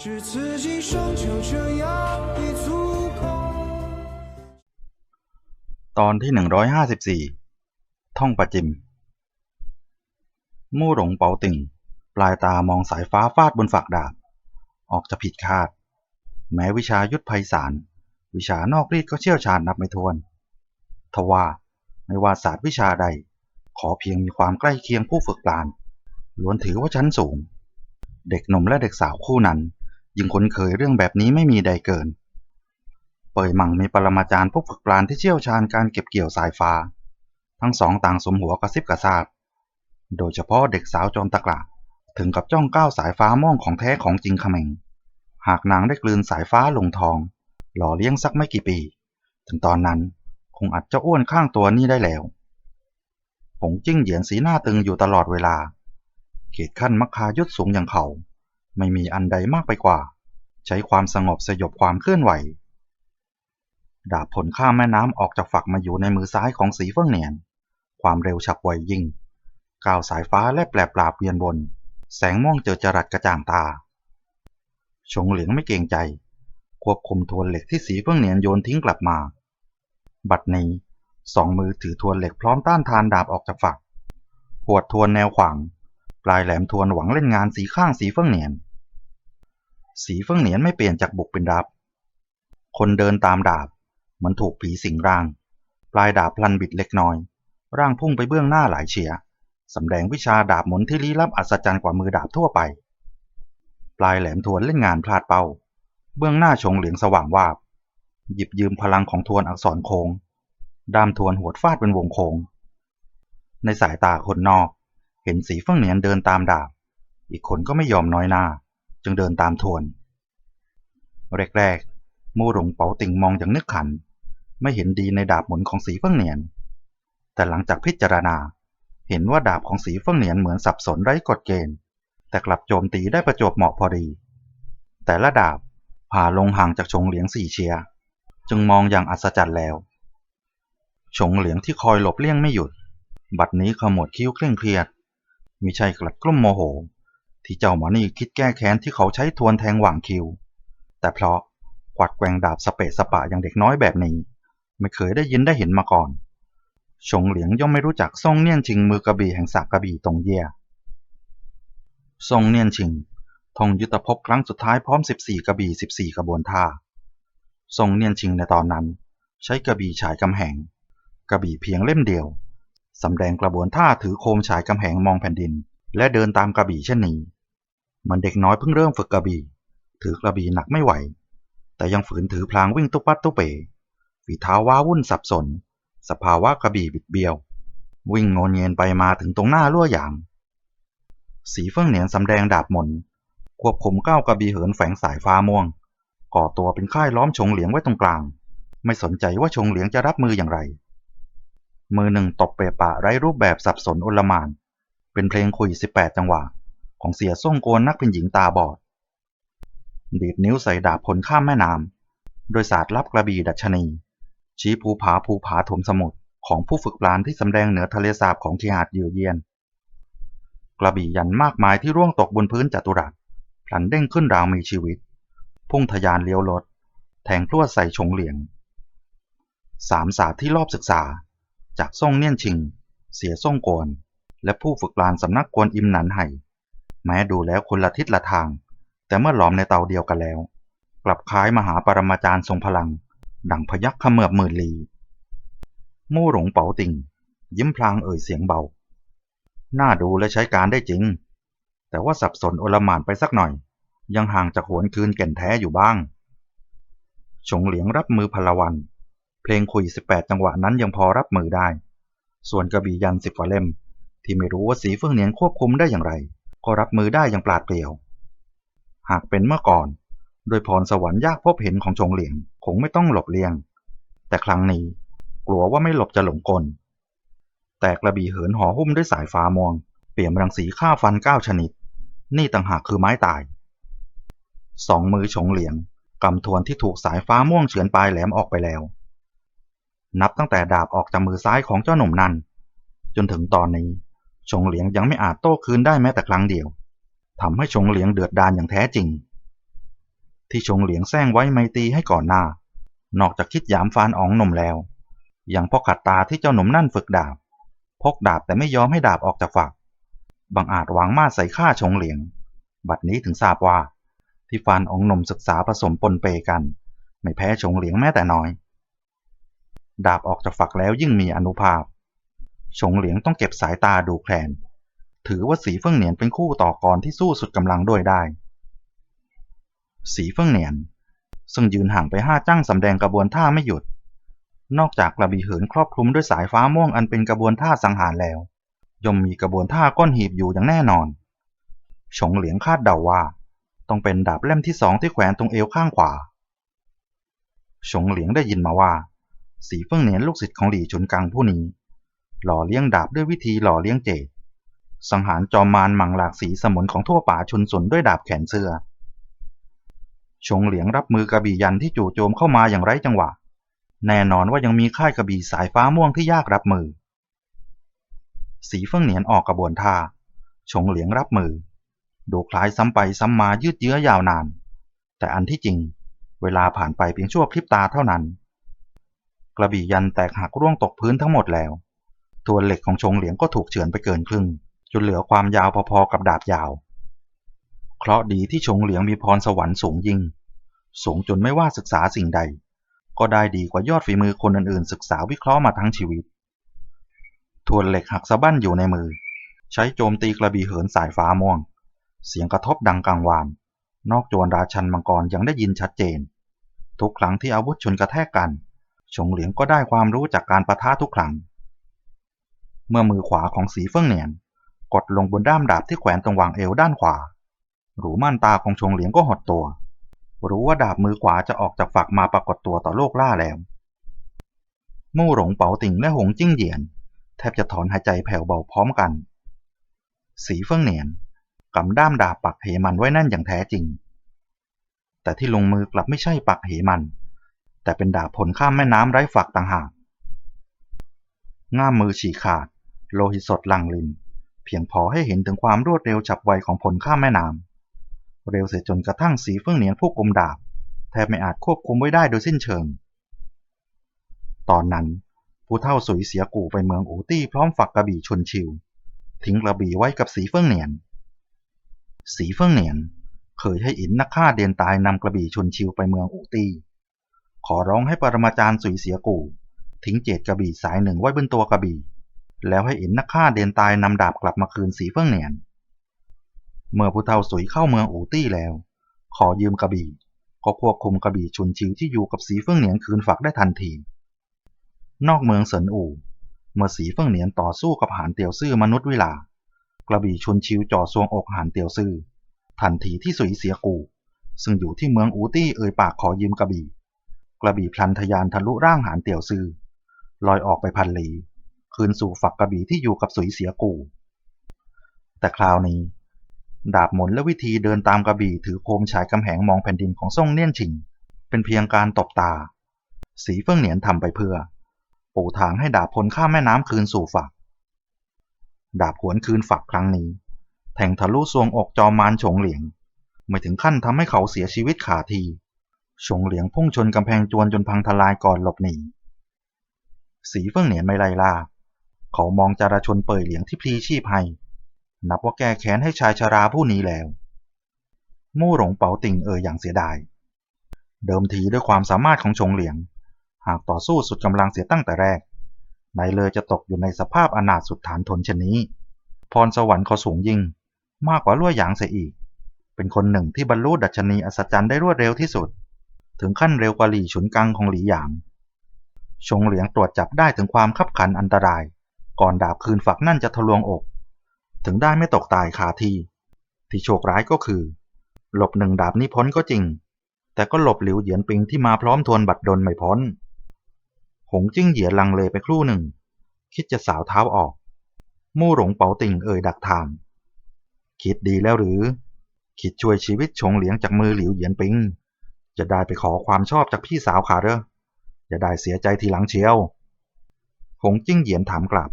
只此一生就这样一足够。 ตอนที่หนึ่งร้อยห้าสิบสี่ท่องประจิม มู่หลงเปาติ่ง ปลายตามองสายฟ้าฟาดบนฝักดาบ ออกจะผิดคาด แม้วิชายุทธไพศาล วิชานอกรีดก็เชี่ยวชาญนับไม่ถ้วน ทว่าไม่ว่าศาสตร์วิชาใด ขอเพียงมีความใกล้เคียงผู้ฝึกปราณล้วนถือว่าชั้นสูง เด็กหนุ่มและเด็กสาวคู่นั้น ยิ่งคุ้นเคยเรื่องแบบนี้ไม่มีใดเกิน เปยมังมีปรมาจารย์ผู้ฝึกปราณที่เชี่ยวชาญการเก็บเกี่ยวสายฟ้า ทั้งสองต่างสมหัวกระซิบกระซาบ โดยเฉพาะเด็กสาวจอมตะกละถึงกับจ้องก้าวสายฟ้าม่วงของแท้ของจริงเขมงหากนางได้กลืนสายฟ้าลงทอง หล่อเลี้ยงสักไม่กี่ปี ถึงตอนนั้นคงอาจจะอ้วนข้างตัวนี่ได้แล้วผงจิ้งเหยียนสีหน้าตึงอยู่ตลอดเวลา เขตขั้นมัคคายุทธสูงอย่างเขา ไม่มีอันใดมากไปกว่า ใช้ความสงบสยบความเคลื่อนไหว ดาบผลข้ามแม่น้ำออกจากฝักมาอยู่ในมือซ้ายของสีเฟื่องเหนียน ความเร็วฉับไวยิ่งก้าวสายฟ้าและแปลปราบเวียนบน แสงม่วงเจอจรัสกระจ่างตา ชงเหลียงไม่เกรงใจ ควบคุมทวนเหล็กที่สีเฟื่องเหนียนโยนทิ้งกลับมา บัดนี้สองมือถือทวนเหล็กพร้อมต้านทานดาบออกจากฝักหวดทวนแนวขวาง ปลายแหลมทวนหวังเล่นงานสีข้างสีเฟื่องเหนียน สีเฟื่องเหนียนไม่เปลี่ยนจากบุกเป็นรับ คนเดินตามดาบ เหมันถูกผีสิงร่าง ปลายดาบพลันบิดเล็กน้อย ร่างพุ่งไปเบื้องหน้าหลายเฉียสำแดงวิชาดาบหมุนที่ลี้ลับอัศจรรย์กว่ามือดาบทั่วไป ปลายแหลมทวนเล่นงานพลาดเป้า เบื้องหน้าชงเหลียงสว่างวาบ หยิบยืมพลังของทวนอักษรโคงด้ามทวนหัวดฟาดเป็นวงโคง ในสายตาคนนอก เห็นสีเฟื่องเหนียนเดินตามดาบ อีกคนก็ไม่ยอมน้อยหน้า จึงเดินตามทวนแรกๆมู่หลงเป๋าติ่งมองอย่างนึกขัน ไม่เห็นดีในดาบหมุนของสีเฟื่องเหนียน แต่หลังจากพิจารณา เห็นว่าดาบของสีเฟื่องเหนียนเหมือนสับสนไร้กฎเกณฑ์ แต่กลับโจมตีได้ประจวบเหมาะพอดี แต่ละดาบผ่าลงห่างจากชงเหลียงสี่เชีย จึงมองอย่างอัศจรรย์แล้ว ชงเหลียงที่คอยหลบเลี่ยงไม่หยุด บัดนี้ขมวดคิ้วเคร่งเครียด มิใช่กลัดกลุ้มโมโห ที่เจ้าหมอนี่คิดแก้แค้นที่เขาใช้ทวนแทงหว่างคิว แต่เพราะกวัดแกงดาบสเปะสปะอย่างเด็กน้อยแบบนี้ ไม่เคยได้ยินได้เห็นมาก่อน ชงเหลียงย่อมไม่รู้จักซ่งเนียนชิงมือกระบี่แห่งสากกระบี่ตรงเย่ซ่งเนียนชิงทงยุทธภพครั้งสุดท้ายพร้อม 14 กระบี่14 กระบวนท่าซ่งเนียนชิงในตอนนั้น ใช้กระบี่ฉายกำแหง กระบี่เพียงเล่มเดียวสำแดงกระบวนท่าถือโคมฉายกำแหงมองแผ่นดิน และเดินตามกระบี่เช่นนี้มือนเด็กน้อยเพิ่งเริ่มฝึกกระบี่ ถือกระบี่หนักไม่ไหว แต่ยังฝืนถือพลางวิ่งตุ๊ปัดตุ๊เป๋ฝีเท้าว้าวุ่นสับสน สภาวะกระบี่บิดเบี้ยว วิ่งโงนเงียนไปมาถึงตรงหน้าลั่วหยาง สีเฟื่องเหนียนสำแดงดาบหมนควบคุมก้าวกระบี่เหินแฝงสายฟ้าม่วง ก่อตัวเป็นค่ายล้อมชงเหลียงไว้ตรงกลาง ไม่สนใจว่าชงเหลียงจะรับมืออย่างไร มือหนึ่งตบเปะปะไร้รูปแบบสับสนอลมาน เป็นเพลงคุย 18 จังหวะ ของเสียส่งโกนนักเป็นหญิงตาบอด ดีดนิ้วใส่ดาบพลข้ามแม่น้ำโดยศาสตร์ลับกระบี่ดัชนี ชี้ภูผาภูผาถมสมุทรของผู้ฝึกปราณที่สำแดงเหนือทะเลสาบของเคหาดเยือเยียน กระบี่ยันมากมายที่ร่วงตกบนพื้นจัตุรัสพลันเด้งขึ้นราวมีชีวิต พุ่งทะยานเลี้ยวรถแทงพลวดใส่ชงเหลียงสามศาสตร์ที่รอบศึกษา จากซ่งเนียนชิง เสียซ่งโกน และผู้ฝึกปราณสำนักกวนอิมหนันไห่แม้ดูแล้วคนละทิศละทาง แต่เมื่อหลอมในเตาเดียวกันแล้ว กลับคล้ายมหาปรมาจารย์ทรงพลัง ดังพยักขมือบหมื่นลี มู่หลงเป๋าติ่ง ยิ้มพลางเอ่ยเสียงเบา น่าดูและใช้การได้จริง แต่ว่าสับสนโอลหมานไปสักหน่อย ยังห่างจากหวนคืนแก่นแท้อยู่บ้างชงเหลียงรับมือพลวัน เพลงคุย 18 จังหวะนั้นยังพอรับมือได้ ส่วนกระบี่ยันสิบกว่าเล่ม ที่ไม่รู้ว่าสีเฟื่องเหนียนควบคุมได้อย่างไร ก็รับมือได้อย่างปราดเปรียว หากเป็นเมื่อก่อน โดยพรสวรรค์ยากพบเห็นของชงเหลียงคงไม่ต้องหลบเลี่ยง แต่ครั้งนี้กลัวว่าไม่หลบจะหลงกล แต่กระบี่เหินห่อหุ้มด้วยสายฟ้ามอง เปี่ยมรังสีฆ่าฟันเก้าชนิด นี่ต่างหากคือไม้ตาย สองมือชงเหลียงกำทวนที่ถูกสายฟ้าม่วงเฉือนปลายแหลมออกไปแล้ว นับตั้งแต่ดาบออกจากมือซ้ายของเจ้าหนุ่มนั่นจนถึงตอนนี้ ชงเหลียงยังไม่อาจโต้คืนได้แม้แต่ครั้งเดียวทำให้ชงเหลียงเดือดดาลอย่างแท้จริง ที่ชงเหลียงแซงไว้ไมตีให้ก่อนหน้า นอกจากคิดยามฟานอ๋องหนุ่มแล้วยังพราะขัดตาที่เจ้าหนุ่มนั่นฝึกดาบ พกดาบแต่ไม่ยอมให้ดาบออกจากฝักบังอาจวางมาใส่ข้าชงเหลียง บัดนี้ถึงทราบว่า ที่ฟานอองหนุ่มศึกษาผสมปนเปกัน ไม่แพ้ชงเหลียงแม้แต่น้อย ดาบออกจากฝักแล้วยิ่งมีอนุภาพ ชงเหลียงต้องเก็บสายตาดูแคลน ถือว่าสีเฟิ่งเหนียนเป็นคู่ต่อกรที่สู้สุดกำลังด้วยได้ สีเฟิ่งเหนียน ซึ่งยืนห่างไปห้าจ้างสำแดงกระบวนท่าไม่หยุด นอกจากกระบี่เหินครอบคลุมด้วยสายฟ้าม่วงอันเป็นกระบวนท่าสังหารแล้วย่อมมีกระบวนท่าก้อนหีบอยู่อย่างแน่นอนชงเหลียงคาดเดาว่า ต้องเป็นดาบเล่มที่สองที่แขวนตรงเอวข้างขวาชงเหลียงได้ยินมาว่า สีเฟิ่งเหนียนลูกศิษย์ของหลี่ชุนกังผู้นี้ หล่อเลี้ยงดาบด้วยวิธีหล่อเลี้ยงเจดสังหารจอมมารมังหลากสีสมุนของทั่วป่าชุนสนด้วยดาบแขนเสื้อ ชงเหลียงรับมือกระบี่ยันที่จู่โจมเข้ามาอย่างไร้จังหวะ แน่นอนว่ายังมีค่ายกระบี่สายฟ้าม่วงที่ยากรับมือ สีเฟิ่องเหนียนออกกระบวนท่า ชงเหลียงรับมือ ดูคล้ายซ้ำไปซ้ำมายืดเยื้อยาวนาน แต่อันที่จริง เวลาผ่านไปเพียงชั่วพริบตาเท่านั้น กระบี่ยันแตกหักร่วงตกพื้นทั้งหมดแล้ว ทวนเหล็กของชงเหลียงก็ถูกเฉือนไปเกินครึ่ง จนเหลือความยาวพอๆกับดาบยาว เคราะดีที่ชงเหลียงมีพรสวรรค์สูงยิ่ง สูงจนไม่ว่าศึกษาสิ่งใด ก็ได้ดีกว่ายอดฝีมือคนอื่นๆ ศึกษาวิเคราะห์มาทั้งชีวิต ทวนเหล็กหักสะบั้นอยู่ในมือ ใช้โจมตีกระบี่เหินสายฟ้าม่วง เสียงกระทบดังกังวาน นอกจวนราชันมังกรยังได้ยินชัดเจน ทุกครั้งที่อาวุธชนกระแทกกันชงเหลียงก็ได้ความรู้จากการประทะทุกครั้ง เมื่อมือขวาของสีเฟิ่งเหนียนกดลงบนด้ามดาบที่แขวนตรงวางเอวด้านขวา หรูม่านตาของชงเหลียงก็หดตัว รู้ว่าดาบมือขวาจะออกจากฝักมาปรากฏตัวต่อโลกล่าแล้ว มู่หลงเป๋าติ่งและหงจิ้งเหยียน แทบจะถอนหายใจแผ่วเบาพร้อมกัน สีเฟิ่งเหนียนกำด้ามดาบปักเหมันไว้แน่นอย่างแท้จริง แต่ที่ลงมือกลับไม่ใช่ปักเหมัน แต่เป็นดาบผลข้ามแม่น้ำไร้ฝักต่างหาก ง่ามมือฉีกขาด โลหิตสดหลั่งลิน เพียงพอให้เห็นถึงความรวดเร็วฉับไวของผลข้ามแม่น้ำเร็วเสียจนกระทั่งสีเฟื่องเหนียนผู้กลมดาบแทบไม่อาจควบคุมไว้ได้โดยสิ้นเชิง ตอนนั้นผู้เท่าสุยเสียกู่ไปเมืองอูตี้พร้อมฝักกระบี่ชนชิว ทิ้งกระบี่ไว้กับสีเฟื่องเหนียน สีเฟื่องเหนียนเคยให้อินนักฆ่าเดียนตายนำกระบี่ชนชิวไปเมืองอูตี้ขอร้องให้ปรมาจารย์สุยเสียกู่ ทิ้งเจดกระบี่สายหนึ่งไว้บนตัวกระบี่ แล้วให้อินนักฆ่าเดนตายนำดาบกลับมาคืนสีเฟื่องเหนียน เมื่อผู้เฒ่าสุยเข้าเมืองอูตี้แล้ว ขอยืมกระบี่ ก็ควบคุมกระบี่ชุนชิวที่อยู่กับสีเฟื่องเหนียนคืนฝักได้ทันที นอกเมืองเสินอู่ เมื่อสีเฟื่องเหนียนต่อสู้กับหานเตียวซื่อมนุษย์วิลา กระบี่ชุนชิวจ่อซวงอกหานเตียวซื่อ ทันทีที่สุยเสียกู ซึ่งอยู่ที่เมืองอูตี้เอ่ยปากขอยืมกระบี่ กระบี่พลันทยานทะลุร่างหานเตียวซื่อลอยออกไปพันลี คืนสู่ฝักกระบี่ที่อยู่กับสุยเสียกู แต่คราวนี้ ดาบหมนและวิธีเดินตามกระบี่ถือโคมฉายกำแหงมองแผ่นดินของซ่งเนียนชิง เป็นเพียงการตบตา สีเฟิ่องเหนียนทำไปเพื่อ ปูทางให้ดาบพลข้ามแม่น้ำคืนสู่ฝัก ดาบหวนคืนฝักครั้งนี้ แทงทะลุซวงอกจอมมารฉงเหลียงไม่ถึงขั้นทำให้เขาเสียชีวิตขาทีฉงเหลียงพุ่งชนกำแพงจวนจนพังทลายก่อนหลบหนี สีเฟิ่องเหนียนไม่ไล่ล่า เขามองจารชนเป่ยเหลียงที่พลีชีพให้ นับว่าแก้แค้นให้ชายชาราผู้นี้แล้ว มู่หลงเป๋าติ่งเอ่ยอย่างเสียดาย เดิมทีด้วยความสามารถของชงเหลียง หากต่อสู้สุดกำลังเสียตั้งแต่แรก นายเลยจะตกอยู่ในสภาพอนาถสุดฐานทนเช่นนี้ พรสวรรค์เขาสูงยิ่ง มากกว่าลั่วหยางเสียอีก เป็นคนหนึ่งที่บรรลุดัชนีอัศจรรย์ได้รวดเร็วที่สุด ถึงขั้นเร็วกว่าหลี่ฉุนกังของหลี่หยางชงเหลียงตรวจจับได้ถึงความขับขันอันตราย ก่อนดาบคืนฝักนั่นจะทะลวงอก ถึงได้ไม่ตกตายคาที่ ที่โชคร้ายก็คือ หลบหนึ่งดาบนี้พ้นก็จริง แต่ก็หลบหลิวเหยียนปิงที่มาพร้อมทวนบัตรดลไม่พ้น หงจิ้งเหยียนลังเลไปครู่หนึ่ง คิดจะสาวเท้าออก มู่หลงเป๋าติ่งเอ่ยดักทางคิดดีแล้วหรือ คิดช่วยชีวิตชงเหลียงจากมือหลิวเหยียนปิง จะได้ไปขอความชอบจากพี่สาวขาเด้อจะได้เสียใจทีหลังเชียว หงจิ้งเหยียนถามกลับ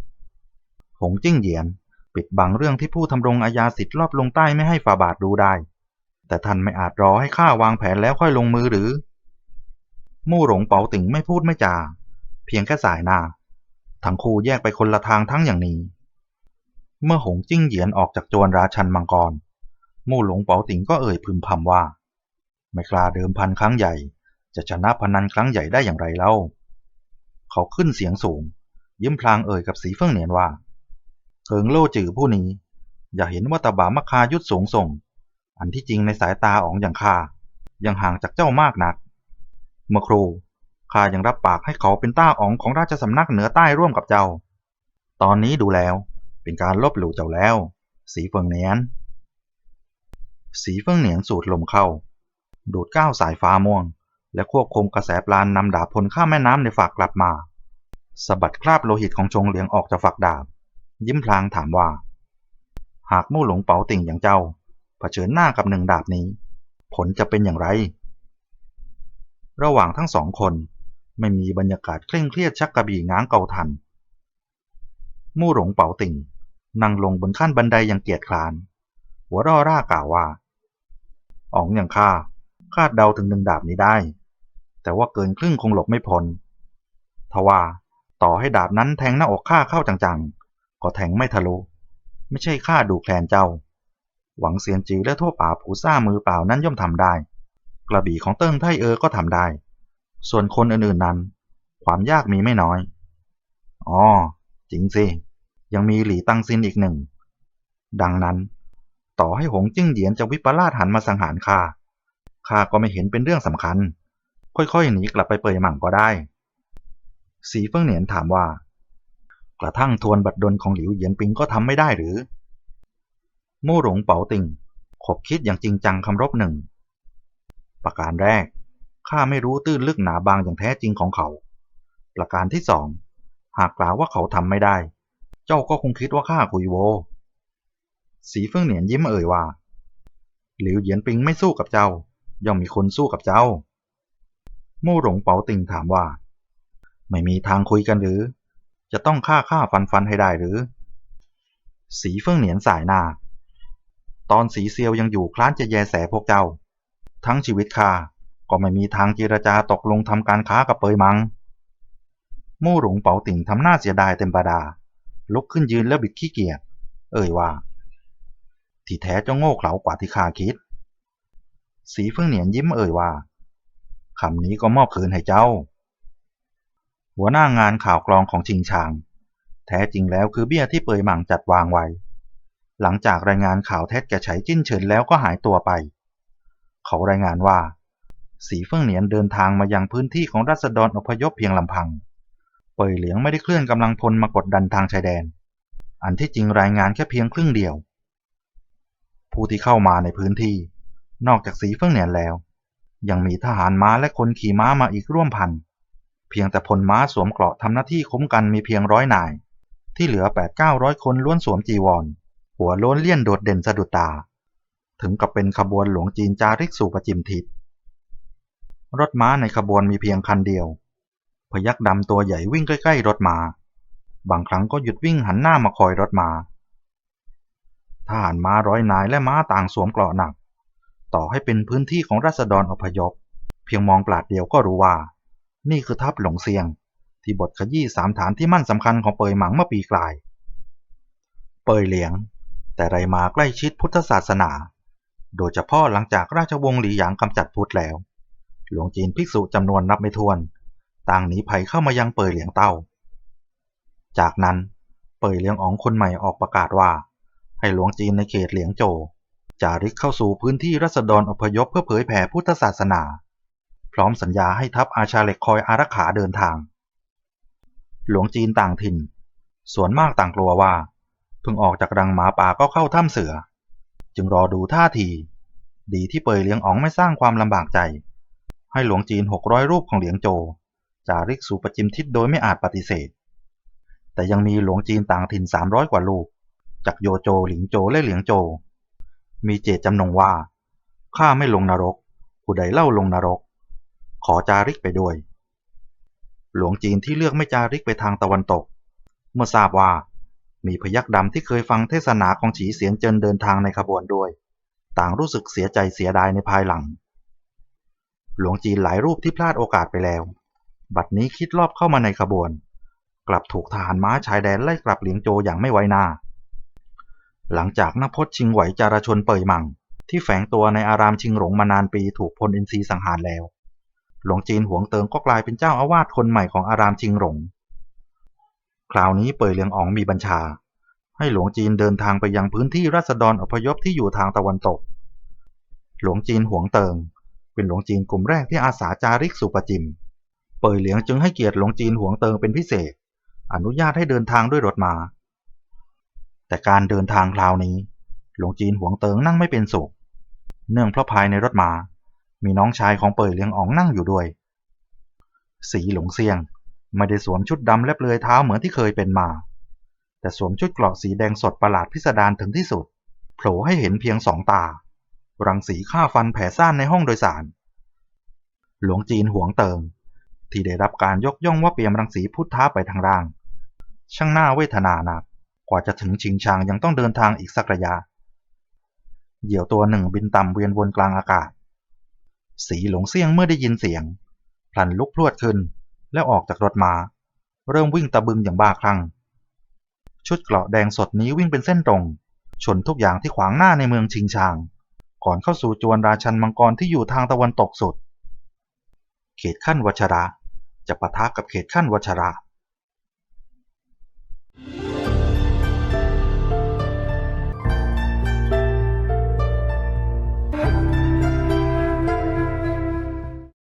หงจิ้งเหยียน ปิดบังเรื่องที่ผู้ทำรงอาญาสิทธิ์รอบลงใต้ไม่ให้ฝ่าบาทดูได้ แต่ท่านไม่อาจรอให้ข้าวางแผนแล้วค่อยลงมือหรือ มู่หลงเปาติ่งไม่พูดไม่จา เพียงแค่สายหน้า ทั้งคู่แยกไปคนละทางทั้งอย่างนี้ เมื่อหงจิ้งเหยียนออกจากโจรราชันมังกร มู่หลงเปาติ่งก็เอ่ยพึมพำว่า ไม่กล้าเดิมพันครั้งใหญ่จะชนะพนันครั้งใหญ่ได้อย่างไรเล่า เขาขึ้นเสียงสูง ยิ้มพลางเอ่ยกับสีเฟื่องเหนียนว่า เคิงโล่จือผู้นี้ อย่าเห็นว่าตาบามคายุดสูงส่ง อันที่จริงในสายตาอ๋องอย่างข้ายังห่างจากเจ้ามากนัก เมื่อครูข้ายังรับปากให้เขาเป็นต้าอ๋องของราชสำนักเหนือใต้ร่วมกับเจ้า ตอนนี้ดูแล้วเป็นการลบหลู่เจ้าแล้ว สีเฟิงเหนียน สีเฟิงเหนียนสูดลมเข้า ดูดก้าวสายฟ้าม่วง และควบคุมกระแสปราณนำดาบพลข้ามแม่น้ำในฝากกลับมาสะบัดคราบโลหิตของชงเหลียงออกจากฝักดาบ ยิ้มพลางถามว่า หากมู่หลงเป๋าติ่งอย่างเจ้าเผชิญหน้ากับหนึ่งดาบนี้ ผลจะเป็นอย่างไร ระหว่างทั้งสองคนไม่มีบรรยากาศเคร่งเครียดชักกระบี่ง้างเกาทัน มู่หลงเป๋าติ่งนั่งลงบนขั้นบันไดอย่างเกียจคร้าน หัวร่อร่ากล่าวว่าอ๋องอย่างข้าคาดเดาถึงหนึ่งดาบนี้ได้ แต่ว่าเกินครึ่งคงหลบไม่พ้นทว่าต่อให้ดาบนั้นแทงหน้าอกข้าเข้าจังๆ ก็แทงไม่ทะลุ ไม่ใช่ข้าดูแคลนเจ้า หวังเซียนจีและทั่วป่าผูซ่ามือเปล่านั้นย่อมทำได้ กระบี่ของเติ้งไทเออก็ทำได้ ส่วนคนอื่นๆนั้น ความยากมีไม่น้อย อ๋อ จริงสิ ยังมีหลี่ตังซินอีกหนึ่ง ดังนั้น ต่อให้หงจิ้งเหยียนจะวิปลาสหันมาสังหารข้า ข้าก็ไม่เห็นเป็นเรื่องสำคัญ ค่อยๆหนีกลับไปเปยหมั่งก็ได้ สีเฟิงเหนียนถามว่า กระทั่งทวนบัดดลของหลิวเหยียนปิงก็ทำไม่ได้หรือ มู่หลงเป๋าติงขบคิดอย่างจริงจังคำรบหนึ่ง ประการแรก ข้าไม่รู้ตื้นลึกหนาบางอย่างแท้จริงของเขา ประการที่สอง หากกล่าวว่าเขาทำไม่ได้ เจ้าก็คงคิดว่าข้าคุยโว สีเฟิงเหนียนยิ้มเอ่ยว่า หลิวเหยียนปิงไม่สู้กับเจ้า ย่อมมีคนสู้กับเจ้า มู่หลงเป๋าติงถามว่า ไม่มีทางคุยกันหรือ จะต้องฆ่าฆ่าฟันฟันให้ได้หรือ สีเฟิงเหนียนสายหน้าตอนสีเซียวยังอยู่คล้านจะแยแสพวกเจ้า ทั้งชีวิตข้าก็ไม่มีทางเจรจาตกลงทำการค้ากับเปยมัง มู่หลงเป๋าติ่งทำหน้าเสียดายเต็มประดา ลุกขึ้นยืนแล้วบิดขี้เกียจ เอ่ยว่า ที่แท้เจ้าโง่เขลากว่าที่ข้าคิด สีเฟิงเหนียนยิ้มเอ่ยว่าคำนี้ก็มอบคืนให้เจ้า หัวหน้างานข่าวกรองของชิงชาง แท้จริงแล้วคือเบี้ยที่เปยหมั่งจัดวางไว้ หลังจากรายงานข่าวเท็จแก่ไฉจิ้นเฉินแล้วก็หายตัวไป เขารายงานว่า สีเฟิ่องเหนียนเดินทางมายังพื้นที่ของรัษฎรอพยพเพียงลำพัง เปยเหลียงไม่ได้เคลื่อนกำลังพลมากดดันทางชายแดน อันที่จริงรายงานแค่เพียงครึ่งเดียว ผู้ที่เข้ามาในพื้นที่ นอกจากสีเฟิ่องเหนียนแล้ว ยังมีทหารม้าและคนขี่ม้ามาอีกร่วมพัน เพียงแต่พลม้าสวมเกราะทำหน้าที่คุ้มกันมีเพียงร้อยนาย ที่เหลือ8 9 0 0 คนล้วนสวมจีวร หัวโล้นเลี่ยนโดดเด่นสะดุดตา ถึงกับเป็นขบวนหลวงจีนจาริกสู่ประจิมทิศรถม้าในขบวนมีเพียงคันเดียว พยักดำตัวใหญ่วิ่งใกล้ ๆ รถม้าบางครั้งก็หยุดวิ่งหันหน้ามาคอยรถม้าทหารม้าร้อยนายและม้าต่างสวมเกราะหนัก ต่อให้เป็นพื้นที่ของราษฎรอพยพ เพียงมองปลาดเดียวก็รู้ว่า นี่คือทัพหลงเซียง ที่บทขยี้สามฐานที่มั่นสำคัญของเปยหมังเมื่อปีกลาย เปยเหลียง แต่ไรมาใกล้ชิดพุทธศาสนา โดยเฉพาะหลังจากราชวงศ์หลีหยางกำจัดพุทธแล้ว หลวงจีนภิกษุจำนวนนับไม่ถ้วน ต่างหนีภัยเข้ามายังเปยเหลียงเต้า จากนั้นเปยเหลียงอ๋องคนใหม่ออกประกาศว่า ให้หลวงจีนในเขตเหลียงโจจาริกเข้าสู่พื้นที่รัษฎรอพยพเพื่อเผยแผ่พุทธศาสนา ร้อมสัญญาให้ทัพอาชาเล็กคอยอารักขาเดินทาง หลวงจีนต่างถิ่น ส่วนมากต่างกลัวว่าเพิ่งออกจากรังหมาป่าก็เข้าถ้ำเสือ จึงรอดูท่าที ดีที่เปยเลี้ยงอ๋องไม่สร้างความลำบากใจ ให้หลวงจีนหกร้อยรูปของเหลียงโจจาริกสู่ประจิมทิศโดยไม่อาจปฏิเสธ แต่ยังมีหลวงจีนต่างถิ่นสามร้อยกว่าลูกจากโยโจหลิงโจและเหลียงโจ มีเจตจำนงว่าข้าไม่ลงนรกผู้ใดเล่าลงนรก ขอจาริกไปด้วย หลวงจีนที่เลือกไม่จาริกไปทางตะวันตก เมื่อทราบว่า มีพยักดำที่เคยฟังเทศนาของฉีเสียนเจินเดินทางในขบวนด้วย ต่างรู้สึกเสียใจเสียดายในภายหลัง หลวงจีนหลายรูปที่พลาดโอกาสไปแล้ว บัดนี้คิดรอบเข้ามาในขบวน กลับถูกทหารม้าชายแดนไล่กลับเหลียงโจอย่างไม่ไว้หน้า หลังจากนพจน์ชิงไหวจารชนเปยมังที่แฝงตัวในอารามชิงหลงมานานปีถูกพลอินทรีสังหารแล้ว หลวงจีนหวงเติงก็กลายเป็นเจ้าอาวาสคนใหม่ของอารามชิงหลง คราวนี้เปยเลียงอ๋องมีบัญชา ให้หลวงจีนเดินทางไปยังพื้นที่ราษฎรอพยพที่อยู่ทางตะวันตก หลวงจีนหวงเติง เป็นหลวงจีนกลุ่มแรกที่อาสาจาริกสู่ปจิม เปยเหลียงจึงให้เกียรติหลวงจีนหวงเติงเป็นพิเศษ อนุญาตให้เดินทางด้วยรถมา แต่การเดินทางคราวนี้ หลวงจีนหวงเติงนั่งไม่เป็นสุข เนื่องเพราะภายในรถมา มีน้องชายของเปยเลียงอ๋องนั่งอยู่ด้วย สีหลงเซียงไม่ได้สวมชุดดำและเปลือยเท้าเหมือนที่เคยเป็นมา แต่สวมชุดเกราะสีแดงสดประหลาดพิสดารถึงที่สุดโผล่ให้เห็นเพียงสองตา รังสีฆ่าฟันแผ่ซ่านในห้องโดยสาร หลวงจีนหวงเติงที่ได้รับการยกย่องว่าเปี่ยมรังสีพุทธะไปทางร่าง ช่างหน่าเวทนานักกว่าจะถึงชิงชางยังต้องเดินทางอีกสักระยะ เหยี่ยวตัวหนึ่งบินต่ำเวียนวนกลางอากาศ สีหลงเสี่ยงเมื่อได้ยินเสียง พลันลุกพรวดขึ้น แล้วออกจากรถมา เริ่มวิ่งตะบึงอย่างบ้าคลั่ง ชุดเกราะแดงสดนี้วิ่งเป็นเส้นตรง ชนทุกอย่างที่ขวางหน้าในเมืองชิงชาง ก่อนเข้าสู่จวนราชันมังกรที่อยู่ทางตะวันตกสุด เขตขั้นวัชระ จะปะทะกับเขตขั้นวัชระ